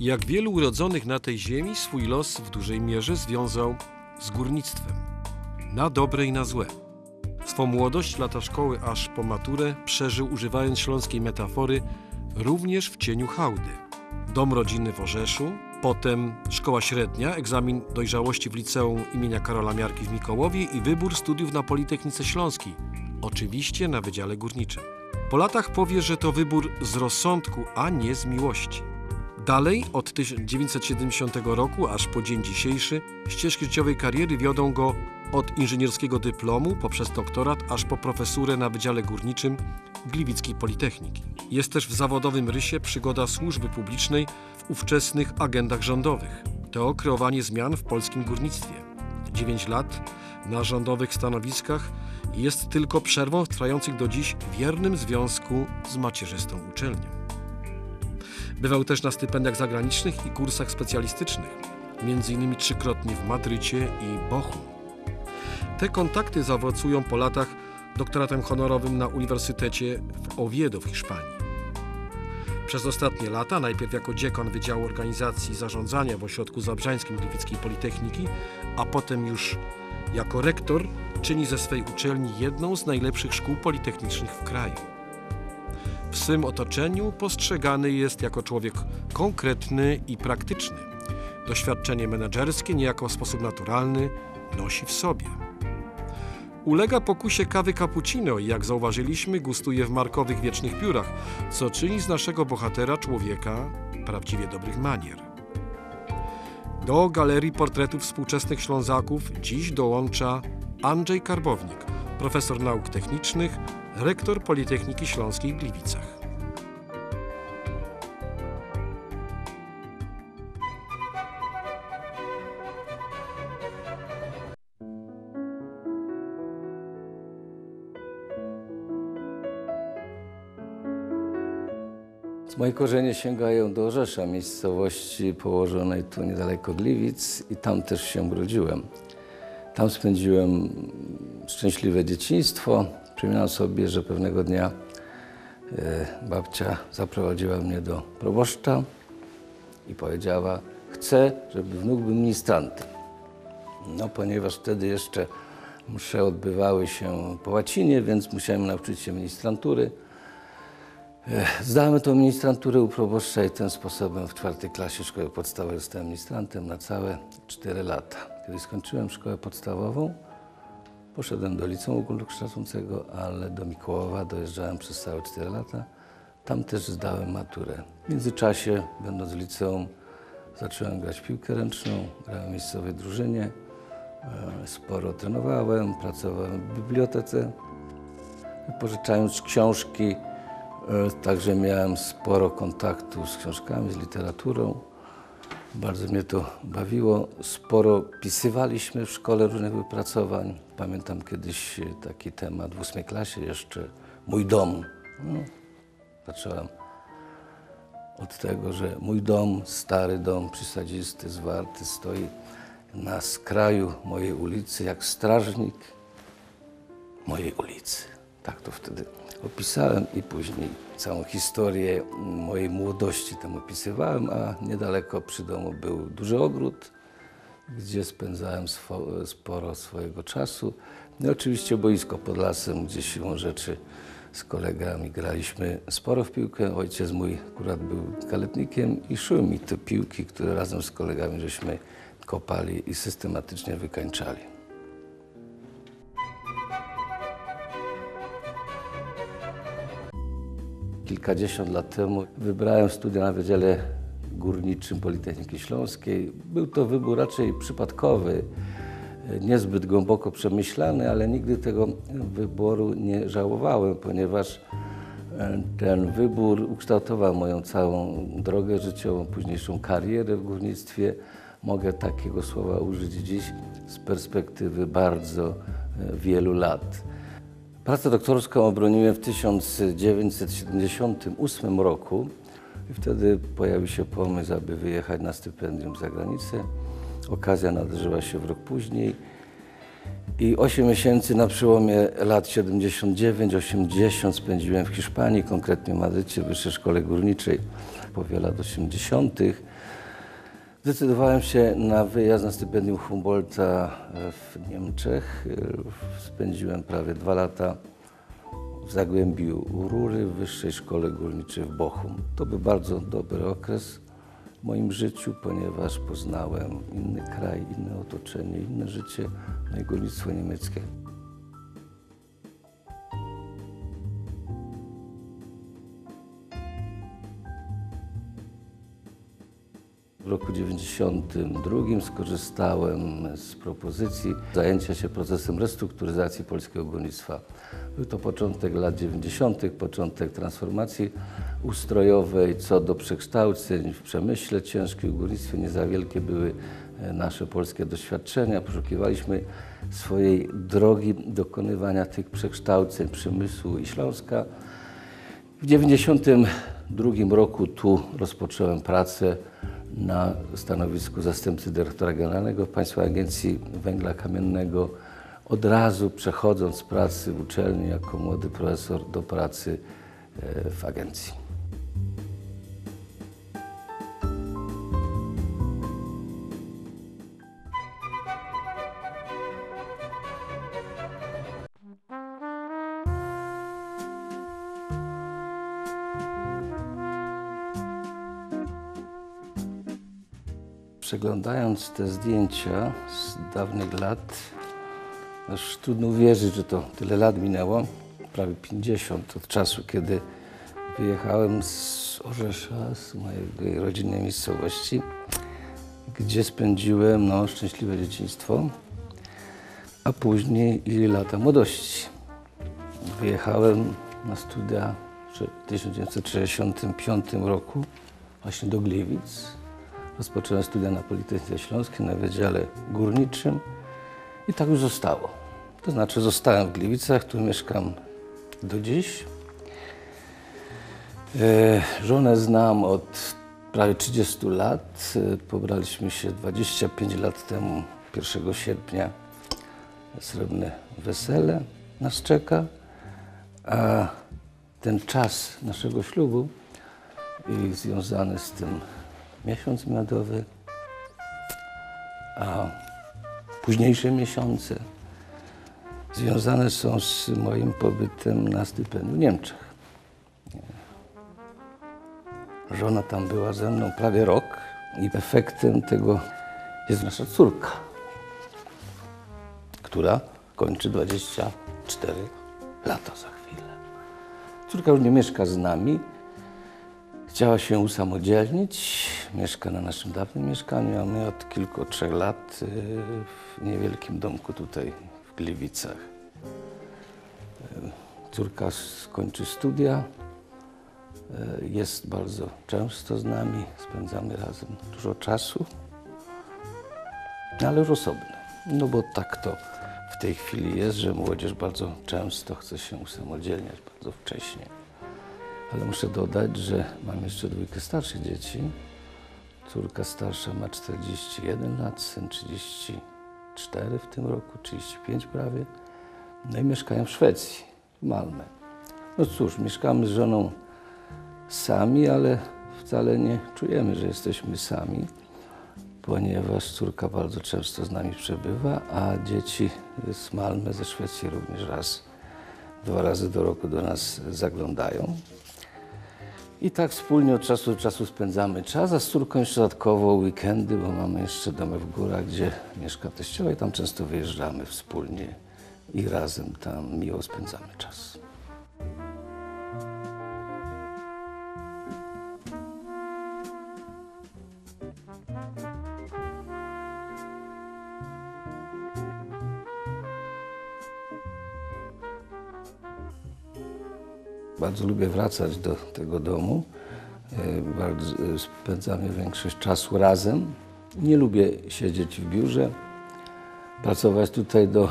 Jak wielu urodzonych na tej ziemi, swój los w dużej mierze związał z górnictwem. Na dobre i na złe. Swą młodość, lata szkoły aż po maturę przeżył używając śląskiej metafory również w cieniu hałdy. Dom rodziny w Orzeszu, potem szkoła średnia, egzamin dojrzałości w liceum imienia Karola Miarki w Mikołowie i wybór studiów na Politechnice Śląskiej, oczywiście na Wydziale Górniczym. Po latach powie, że to wybór z rozsądku, a nie z miłości. Dalej, od 1970 roku aż po dzień dzisiejszy, ścieżki życiowej kariery wiodą go od inżynierskiego dyplomu poprzez doktorat aż po profesurę na Wydziale Górniczym Gliwickiej Politechniki. Jest też w zawodowym rysie przygoda służby publicznej w ówczesnych agendach rządowych. To kreowanie zmian w polskim górnictwie. 9 lat na rządowych stanowiskach jest tylko przerwą trwających do dziś wiernym związku z macierzystą uczelnią. Bywał też na stypendiach zagranicznych i kursach specjalistycznych, m.in. trzykrotnie w Madrycie i Bochum. Te kontakty zaowocują po latach doktoratem honorowym na Uniwersytecie w Oviedo w Hiszpanii. Przez ostatnie lata, najpierw jako dziekon Wydziału Organizacji i Zarządzania w Ośrodku Zabrzańskim Gliwickiej Politechniki, a potem już jako rektor czyni ze swej uczelni jedną z najlepszych szkół politechnicznych w kraju. W swym otoczeniu postrzegany jest jako człowiek konkretny i praktyczny. Doświadczenie menedżerskie niejako w sposób naturalny nosi w sobie. Ulega pokusie kawy cappuccino i jak zauważyliśmy, gustuje w markowych wiecznych piórach, co czyni z naszego bohatera człowieka prawdziwie dobrych manier. Do galerii portretów współczesnych Ślązaków dziś dołącza Andrzej Karbownik, profesor nauk technicznych, rektor Politechniki Śląskiej w Gliwicach. Moje korzenie sięgają do Orzesza, miejscowości położonej tu niedaleko Gliwic i tam też się urodziłem. Tam spędziłem szczęśliwe dzieciństwo. Przypominam sobie, że pewnego dnia e, babcia zaprowadziła mnie do proboszcza i powiedziała, chcę, żeby wnuk był ministrantem. No, ponieważ wtedy jeszcze msze odbywały się po łacinie, więc musiałem nauczyć się ministrantury. Zdałem tą ministranturę u proboszcza i tym sposobem w czwartej klasie szkoły podstawowej zostałem ministrantem na całe 4 lata. Kiedy skończyłem szkołę podstawową, poszedłem do liceum ogólnokształcącego, ale do Mikołowa dojeżdżałem przez całe 4 lata. Tam też zdałem maturę. W międzyczasie, będąc w liceum, zacząłem grać piłkę ręczną, grałem w miejscowej drużynie, e, sporo trenowałem, pracowałem w bibliotece, pożyczając książki, E, także miałem sporo kontaktu z książkami, z literaturą. Bardzo mnie to bawiło. Sporo pisywaliśmy w szkole różnych wypracowań. Pamiętam kiedyś taki temat w ósmej klasie jeszcze, mój dom. No, zacząłem od tego, że mój dom, stary dom przysadzisty, zwarty, stoi na skraju mojej ulicy, jak strażnik mojej ulicy. Tak to wtedy opisałem i później całą historię mojej młodości tam opisywałem, a niedaleko przy domu był duży ogród, gdzie spędzałem swo, sporo swojego czasu. No i oczywiście boisko pod lasem, gdzie siłą rzeczy z kolegami graliśmy sporo w piłkę. Ojciec mój akurat był kaletnikiem i szły mi te piłki, które razem z kolegami żeśmy kopali i systematycznie wykańczali. Kilkadziesiąt lat temu wybrałem studia na Wydziale Górniczym Politechniki Śląskiej. Był to wybór raczej przypadkowy, niezbyt głęboko przemyślany, ale nigdy tego wyboru nie żałowałem, ponieważ e, ten wybór ukształtował moją całą drogę życiową, późniejszą karierę w górnictwie. Mogę takiego słowa użyć dziś z perspektywy bardzo e, wielu lat. Pracę doktorską obroniłem w 1978 roku i wtedy pojawił się pomysł, aby wyjechać na stypendium za granicę. Okazja nadarzyła się w rok później i 8 miesięcy na przełomie lat 79-80 spędziłem w Hiszpanii, konkretnie w Madrycie, w Wyższej Szkole Górniczej, powie lat 80. Zdecydowałem się na wyjazd na stypendium Humboldta w Niemczech. Spędziłem prawie dwa lata w Zagłębiu Rury w Wyższej Szkole Górniczej w Bochum. To był bardzo dobry okres w moim życiu, ponieważ poznałem inny kraj, inne otoczenie, inne życie, no i górnictwo niemieckie. Roku 92 skorzystałem z propozycji zajęcia się procesem restrukturyzacji polskiego górnictwa. Był to początek lat 90., początek transformacji ustrojowej. Co do przekształceń w przemyśle ciężkim, w górnictwie nie za wielkie były e, nasze polskie doświadczenia. Poszukiwaliśmy swojej drogi dokonywania tych przekształceń przemysłu i Śląska. W 1992 roku tu rozpocząłem pracę na stanowisku zastępcy dyrektora generalnego Państwowej Agencji Węgla Kamiennego. Od razu przechodząc z pracy w uczelni jako młody profesor do pracy e, w agencji. Przeglądając te zdjęcia z dawnych lat, aż trudno uwierzyć, że to tyle lat minęło, prawie 50 od czasu, kiedy wyjechałem z Orzesza, z mojej rodzinnej miejscowości, gdzie spędziłem no, szczęśliwe dzieciństwo, a później i lata młodości. Wyjechałem na studia w 1965 roku właśnie do Gliwic. Rozpocząłem studia na Politechnice Śląskiej na Wydziale Górniczym i tak już zostało. To znaczy zostałem w Gliwicach, tu mieszkam do dziś. E, żonę znam od prawie 30 lat. E, Pobraliśmy się 25 lat temu, 1 sierpnia. Srebrne wesele nas czeka. A ten czas naszego ślubu i związany z tym miesiąc miodowy, a późniejsze miesiące związane są z moim pobytem na stypendium w Niemczech. Żona tam była ze mną prawie rok i efektem tego jest nasza córka, która kończy 24 lata za chwilę. Córka już nie mieszka z nami, Chciała się usamodzielnić, mieszka na naszym dawnym mieszkaniu, a my od kilku, trzech lat y, w niewielkim domku tutaj w Gliwicach. Y, Córka skończy studia, y, jest bardzo często z nami, spędzamy razem dużo czasu, ale już osobno. No bo tak to w tej chwili jest, że młodzież bardzo często chce się usamodzielniać bardzo wcześnie. Ale muszę dodać, że mam jeszcze dwójkę starszych dzieci. Córka starsza ma 41 lat, syn 34 w tym roku, 35 prawie. No i mieszkają w Szwecji, w Malmę. No cóż, mieszkamy z żoną sami, ale wcale nie czujemy, że jesteśmy sami, ponieważ córka bardzo często z nami przebywa, a dzieci z Malmę, ze Szwecji również raz, dwa razy do roku do nas zaglądają. I tak wspólnie od czasu do czasu spędzamy czas, a z córką jeszcze dodatkowo weekendy, bo mamy jeszcze domy w górach, gdzie mieszka teściowa i tam często wyjeżdżamy wspólnie i razem tam miło spędzamy czas. Bardzo lubię wracać do tego domu. E, Bardzo e, spędzamy większość czasu razem. Nie lubię siedzieć w biurze, pracować tutaj do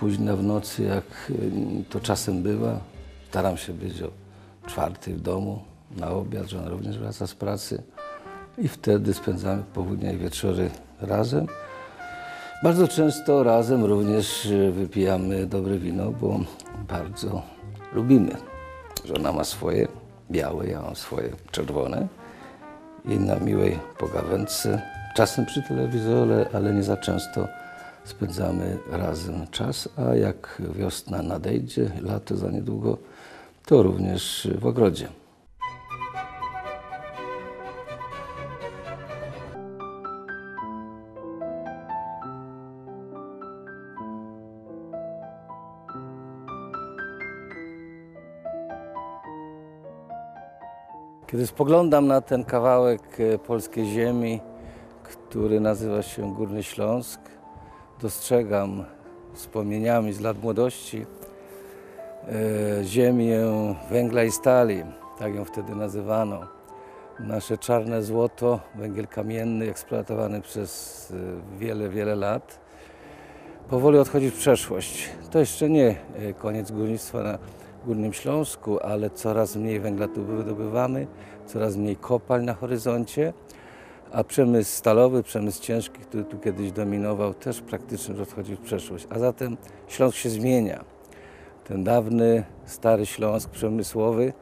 późna w nocy, jak e, to czasem bywa. Staram się być o czwartej w domu, na obiad, żona również wraca z pracy i wtedy spędzamy południa i wieczory razem. Bardzo często razem również wypijamy dobre wino, bo bardzo lubimy. Żona ma swoje białe, ja mam swoje czerwone i na miłej pogawędce czasem przy telewizorze, ale nie za często spędzamy razem czas, a jak wiosna nadejdzie, lato za niedługo, to również w ogrodzie. Kiedy spoglądam na ten kawałek e, polskiej ziemi, który nazywa się Górny Śląsk, dostrzegam wspomnieniami z lat młodości e, ziemię węgla i stali, tak ją wtedy nazywano. Nasze czarne złoto, węgiel kamienny eksploatowany przez e, wiele, wiele lat, powoli odchodzi w przeszłość. To jeszcze nie koniec górnictwa na Górnym Śląsku, ale coraz mniej węgla tu wydobywamy, coraz mniej kopalń na horyzoncie, a przemysł stalowy, przemysł ciężki, który tu kiedyś dominował, też praktycznie odchodzi w przeszłość. A zatem Śląsk się zmienia. Ten dawny, stary Śląsk przemysłowy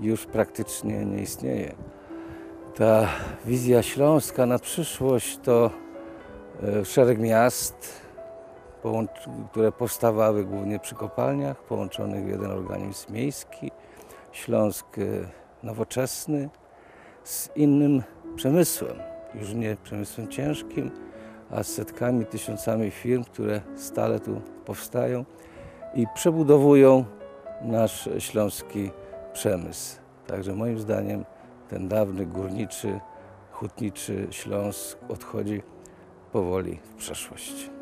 już praktycznie nie istnieje. Ta wizja śląska na przyszłość to e, szereg miast, które powstawały głównie przy kopalniach, połączonych w jeden organizm miejski, Śląsk e, nowoczesny z innym przemysłem, już nie przemysłem ciężkim, a z setkami, tysiącami firm, które stale tu powstają i przebudowują nasz śląski przemysł. Także moim zdaniem ten dawny górniczy, hutniczy Śląsk odchodzi powoli w przeszłość.